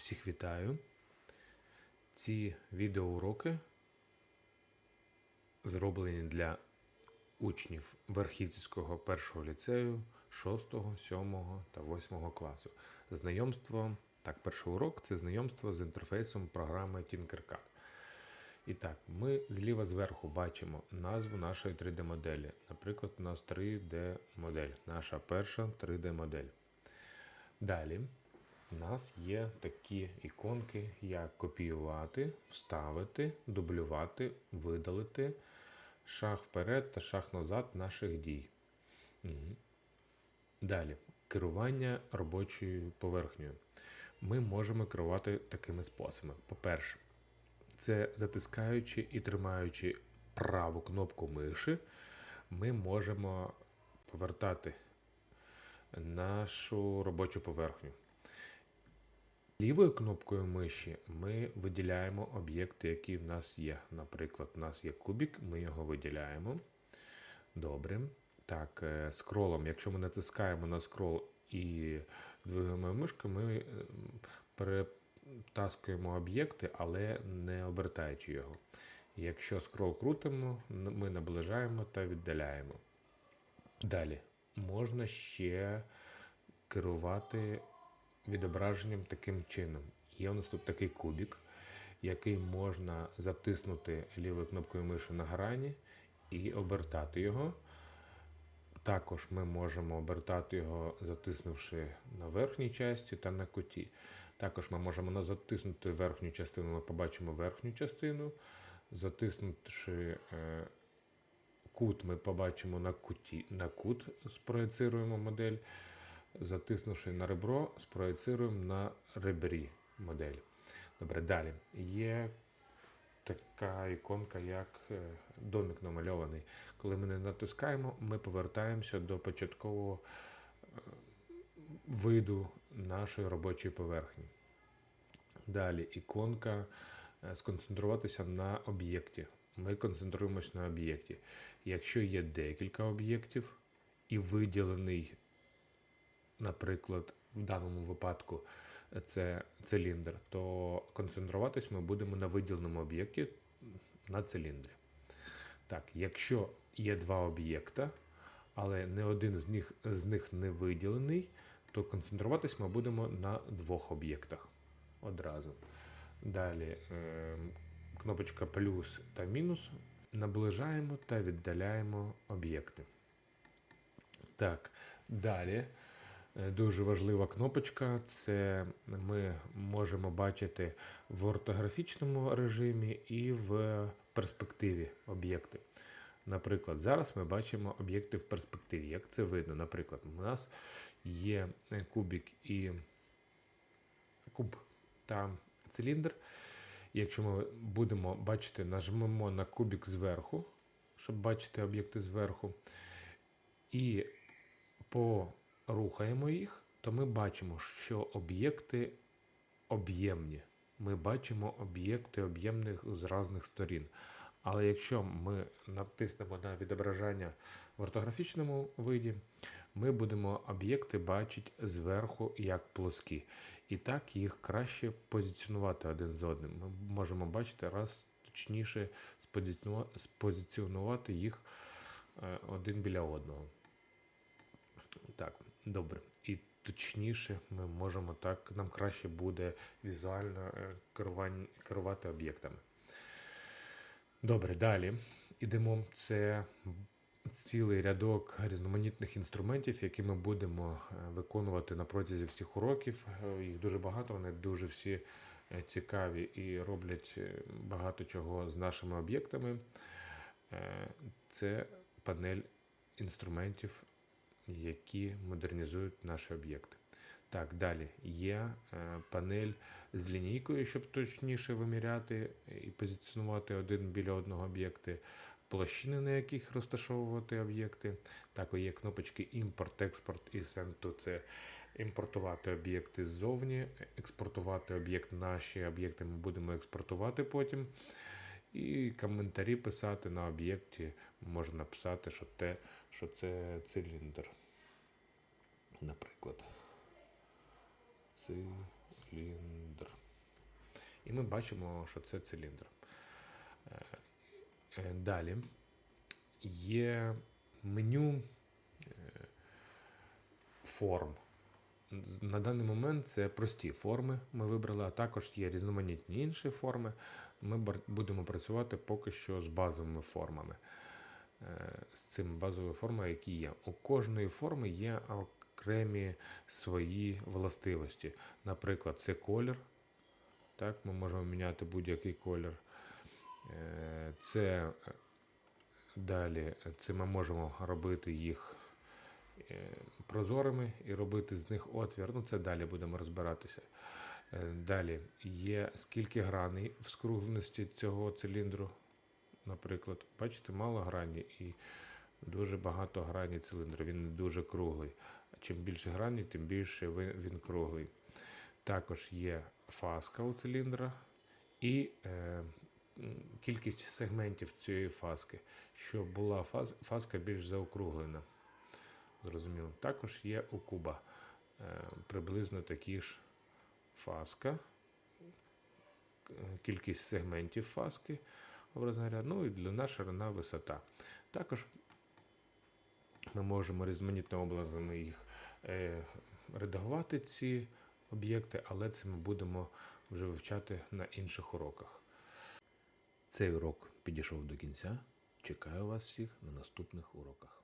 Всіх вітаю. Ці відеоуроки зроблені для учнів Верхівцівського першого ліцею 6, 7 та 8 класу. Знайомство, так, перший урок це знайомство з інтерфейсом програми Tinkercad. І так, ми зліва зверху бачимо назву нашої 3D-моделі. Наприклад, у нас 3D-модель, наша перша 3D-модель. Далі у нас є такі іконки, як копіювати, вставити, дублювати, видалити, шаг вперед та шаг назад наших дій. Мгм. Далі керування робочою поверхнею. Ми можемо керувати такими способами. По-перше, це затискаючи і тримаючи праву кнопку миші, ми можемо повертати нашу робочу поверхню. Лівою кнопкою миші ми виділяємо об'єкти, які в нас є. Наприклад, у нас є кубик, ми його виділяємо. Добре. Так, е, скролом, якщо ми натискаємо на скрол і двигаємо мишку, ми е, перетаскуємо об'єкти, але не обертаючи його. Якщо скрол крутимо, ми наближаємо та віддаляємо. Далі можна ще керувати відображенням таким чином. Є у нас тут такий кубик, який можна затиснути лівою кнопкою миші на грані і обертати його. Також ми можемо обертати його, затиснувши на верхній часті та на куті. Також ми можемо затиснути верхню частину, ми побачимо верхню частину. Затиснувши е, кут, ми побачимо на куті, на кут, спроєцируємо модель. Затиснувши на ребро, спроєцируємо на ребрі модель. Добре, далі. Є така іконка, як е, домик намальований. Коли ми не натискаємо, ми повертаємося до початкового е, виду нашої робочої поверхні. Далі іконка е, сконцентруватися на об'єкті. Ми концентруємося на об'єкті. Якщо є декілька об'єктів і виділений, наприклад, в даному випадку це циліндр, то концентруватись ми будемо на виділеному об'єкті на циліндрі. Так, якщо є два об'єкта, але не один з них, з них не виділений, то концентруватись ми будемо на двох об'єктах одразу. Далі е, кнопочка плюс та мінус. Наближаємо та віддаляємо об'єкти. Так, далі. Е, Дуже важлива кнопочка. Це ми можемо бачити в ортографічному режимі і в перспективі об'єкти. Наприклад, зараз ми бачимо об'єкти в перспективі. Як це видно? Наприклад, у нас є е, кубик і куб та циліндр. Якщо ми будемо бачити, нажмемо на кубик зверху, щоб бачити об'єкти зверху, і порухаємо їх, то ми бачимо, що об'єкти об'ємні. Ми бачимо об'єкти об'ємних з різних сторін. Але якщо ми натиснемо на відображення в ортографічному виді, ми будемо об'єкти бачити зверху як плоскі. І так їх краще позиціонувати один з одним. Ми можемо бачити раз точніше спозиціонувати їх е, один біля одного. Так, добре. І точніше ми можемо так, нам краще буде візуально е, керувати об'єктами. Добре, далі ідемо. Це цілий рядок різноманітних інструментів, які ми будемо е, виконувати на протязі всіх уроків. Е, Їх дуже багато, вони дуже всі цікаві і роблять багато чого з нашими об'єктами. Це панель інструментів, які модернізують наші об'єкти. Так, далі є е, панель з лінійкою, щоб точніше виміряти і позиціонувати один біля одного об'єкти, площини, на яких розташовувати об'єкти. Також є кнопочки імпорт, експорт і to. Це імпортувати об'єкти ззовні, експортувати об'єкт, наші об'єкти ми будемо експортувати потім. І коментарі писати на об'єкті. Можна написати, що, те, що це циліндр. Наприклад. Циліндр. І ми бачимо, що це циліндр. Е, е, Далі є меню е, форм. На даний момент це прості форми ми вибрали, а також є різноманітні інші форми. Ми будемо працювати поки що з базовими формами. Е, З цими базовими формами, які є. У кожної форми є окремі свої властивості. Наприклад, це колір. Так, ми можемо міняти будь-який колір. Е, Це далі це ми можемо робити їх е, прозорими і робити з них отвір. Ну, це далі будемо розбиратися. Е, Далі є скільки граней в скругленості цього циліндру. Наприклад, бачите, мало грані і дуже багато грані циліндру. Він не дуже круглий. Чим більше грані, тим більше він круглий. Також є фаска у циліндра і е, кількість сегментів цієї фаски, щоб була фаз, фаска більш заокруглена. Зрозуміло. Також є у куба е, приблизно такі ж фаска, кількість сегментів фаски, образно говоря, ну і длина, ширина, висота. Також ми можемо різноманітними образами їх е, редагувати, ці об'єкти, але це ми будемо вже вивчати на інших уроках. Цей урок підійшов до кінця. Чекаю вас всіх на наступних уроках.